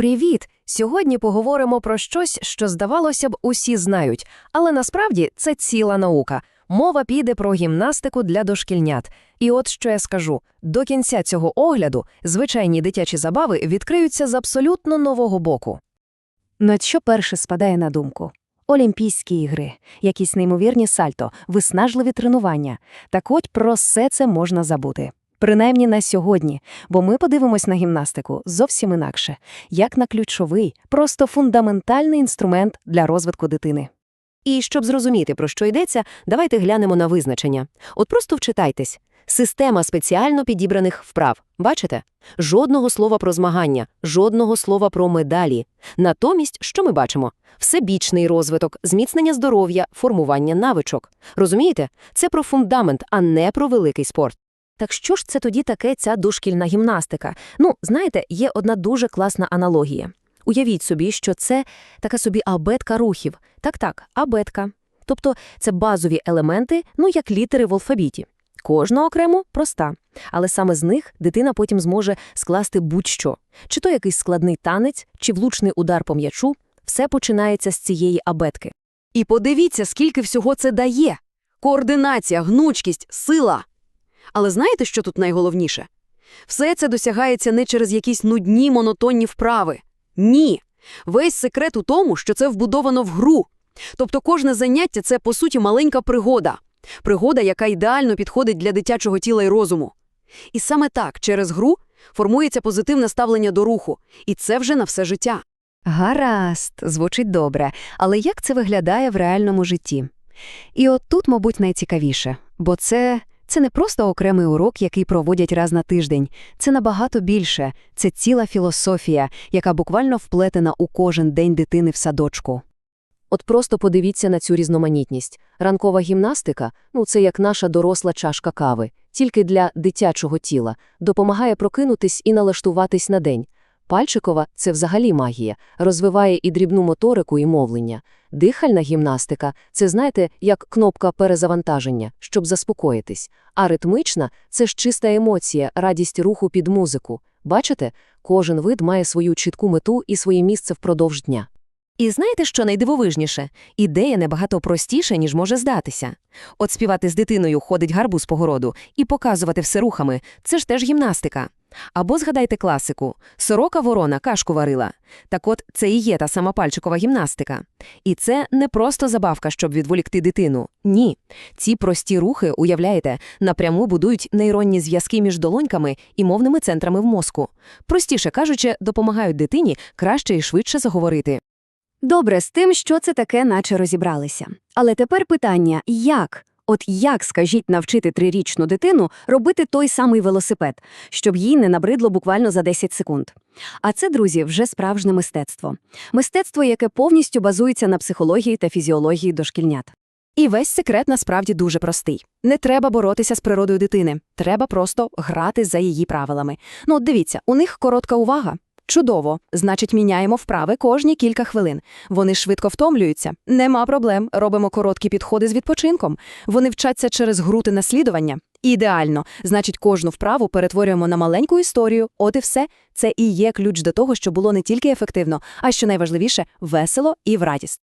Привіт! Сьогодні поговоримо про щось, що здавалося б усі знають, але насправді це ціла наука. Мова піде про гімнастику для дошкільнят. І от що я скажу: до кінця цього огляду звичайні дитячі забави відкриються з абсолютно нового боку. От що перше спадає на думку? Олімпійські ігри, якісь неймовірні сальто, виснажливі тренування. Так от про все це можна забути. Принаймні на сьогодні, бо ми подивимось на гімнастику зовсім інакше, як на ключовий, просто фундаментальний інструмент для розвитку дитини. І щоб зрозуміти, про що йдеться, давайте глянемо на визначення. От просто вчитайтесь. Система спеціально підібраних вправ. Бачите? Жодного слова про змагання, жодного слова про медалі. Натомість, що ми бачимо? Всебічний розвиток, зміцнення здоров'я, формування навичок. Розумієте? Це про фундамент, а не про великий спорт. Так що ж це тоді таке ця дошкільна гімнастика? Ну, знаєте, є одна дуже класна аналогія. Уявіть собі, що це така собі абетка рухів. Так-так, абетка. Тобто це базові елементи, ну як літери в алфавіті. Кожна окремо проста, але саме з них дитина потім зможе скласти будь-що. Чи то якийсь складний танець, чи влучний удар по м'ячу, все починається з цієї абетки. І подивіться, скільки всього це дає: координація, гнучкість, сила. Але знаєте, що тут найголовніше? Все це досягається не через якісь нудні монотонні вправи. Ні. Весь секрет у тому, що це вбудовано в гру. Тобто кожне заняття це, по суті, маленька пригода. Пригода, яка ідеально підходить для дитячого тіла і розуму. І саме так, через гру, формується позитивне ставлення до руху. І це вже на все життя. Гаразд, звучить добре, але як це виглядає в реальному житті? І от тут, мабуть, найцікавіше, бо це, це не просто окремий урок, який проводять раз на тиждень. Це набагато більше, це ціла філософія, яка буквально вплетена у кожен день дитини в садочку. От просто подивіться на цю різноманітність. Ранкова гімнастика ну це як наша доросла чашка кави, тільки для дитячого тіла, допомагає прокинутись і налаштуватись на день. Пальчикова це взагалі магія, розвиває і дрібну моторику, і мовлення. Дихальна гімнастика це, знаєте, як кнопка перезавантаження, щоб заспокоїтись. А ритмична це ж чиста емоція, радість руху під музику. Бачите, кожен вид має свою чітку мету і своє місце впродовж дня. І знаєте, що найдивовижніше? Ідея набагато простіша, ніж може здатися. От співати з дитиною ходить гарбуз по городу і показувати все рухами – це ж теж гімнастика. Або згадайте класику «Сорока ворона кашку варила». Так от це і є та сама пальчикова гімнастика. І це не просто забавка, щоб відволікти дитину. Ні. Ці прості рухи, уявляєте, напряму будують нейронні зв'язки між долоньками і мовними центрами в мозку. Простіше кажучи, допомагають дитині краще і швидше заговорити. Добре, з тим, що це таке, наче розібралися. Але тепер питання як? От як, скажіть, навчити трирічну дитину робити той самий велосипед, щоб їй не набридло буквально за 10 секунд? А це, друзі, вже справжнє мистецтво. Мистецтво, яке повністю базується на психології та фізіології дошкільнят. І весь секрет насправді дуже простий. Не треба боротися з природою дитини, треба просто грати за її правилами. Ну, от дивіться, у них коротка увага. Чудово, значить, міняємо вправи кожні кілька хвилин. Вони швидко втомлюються. Нема проблем. Робимо короткі підходи з відпочинком. Вони вчаться через гру та наслідування. Ідеально, значить, кожну вправу перетворюємо на маленьку історію. От і все. Це і є ключ до того, що було не тільки ефективно, а що найважливіше весело і в радість.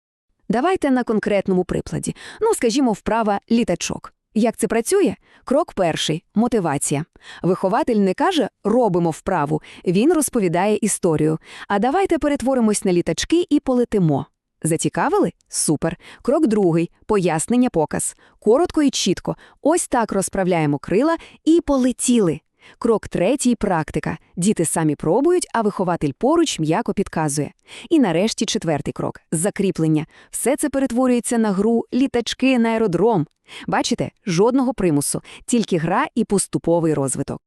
Давайте на конкретному прикладі. Ну, скажімо, вправа літачок. Як це працює? Крок перший мотивація. Вихователь не каже робимо вправу, він розповідає історію. А давайте перетворимось на літачки і полетимо. Зацікавили? Супер. Крок другий пояснення показ. Коротко і чітко. Ось так розправляємо крила і полетіли. Крок третій практика. Діти самі пробують, а вихователь поруч м'яко підказує. І нарешті четвертий крок закріплення. Все це перетворюється на гру літачки на аеродром. Бачите, жодного примусу, тільки гра і поступовий розвиток.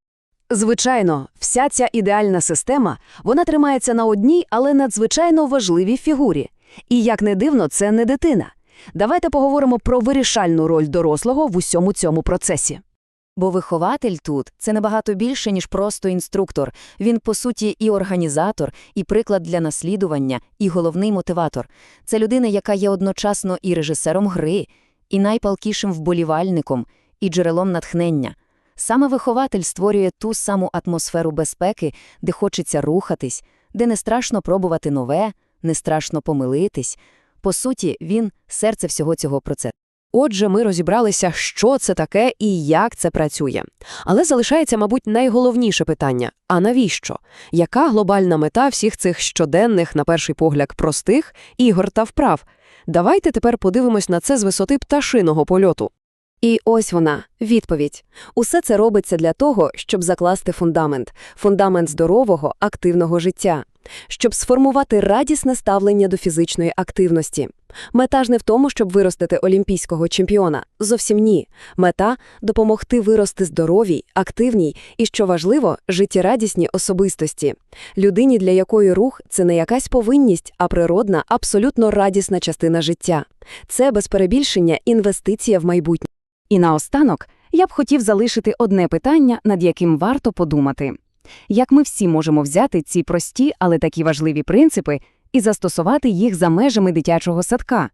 Звичайно, вся ця ідеальна система вона тримається на одній, але надзвичайно важливій фігурі. І як не дивно, це не дитина. Давайте поговоримо про вирішальну роль дорослого в усьому цьому процесі. Бо вихователь тут це набагато більше, ніж просто інструктор. Він, по суті, і організатор, і приклад для наслідування, і головний мотиватор. Це людина, яка є одночасно і режисером гри, і найпалкішим вболівальником, і джерелом натхнення. Саме вихователь створює ту саму атмосферу безпеки, де хочеться рухатись, де не страшно пробувати нове, не страшно помилитись. По суті, він – серце всього цього процесу. Отже, ми розібралися, що це таке і як це працює. Але залишається, мабуть, найголовніше питання – а навіщо? Яка глобальна мета всіх цих щоденних, на перший погляд, простих ігор та вправ? Давайте тепер подивимось на це з висоти пташиного польоту. І ось вона, відповідь. Усе це робиться для того, щоб закласти фундамент, фундамент здорового, активного життя, щоб сформувати радісне ставлення до фізичної активності. Мета ж не в тому, щоб виростити олімпійського чемпіона. Зовсім ні. Мета – допомогти вирости здоровій, активній і, що важливо, життєрадісній особистості. Людині, для якої рух – це не якась повинність, а природна, абсолютно радісна частина життя. Це, без перебільшення, інвестиція в майбутнє. І наостанок я б хотів залишити одне питання, над яким варто подумати. Як ми всі можемо взяти ці прості, але такі важливі принципи і застосувати їх за межами дитячого садка?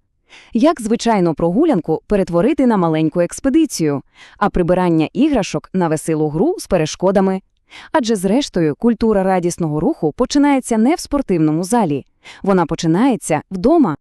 Як звичайну прогулянку перетворити на маленьку експедицію, а прибирання іграшок на веселу гру з перешкодами? Адже, зрештою, культура радісного руху починається не в спортивному залі. Вона починається вдома.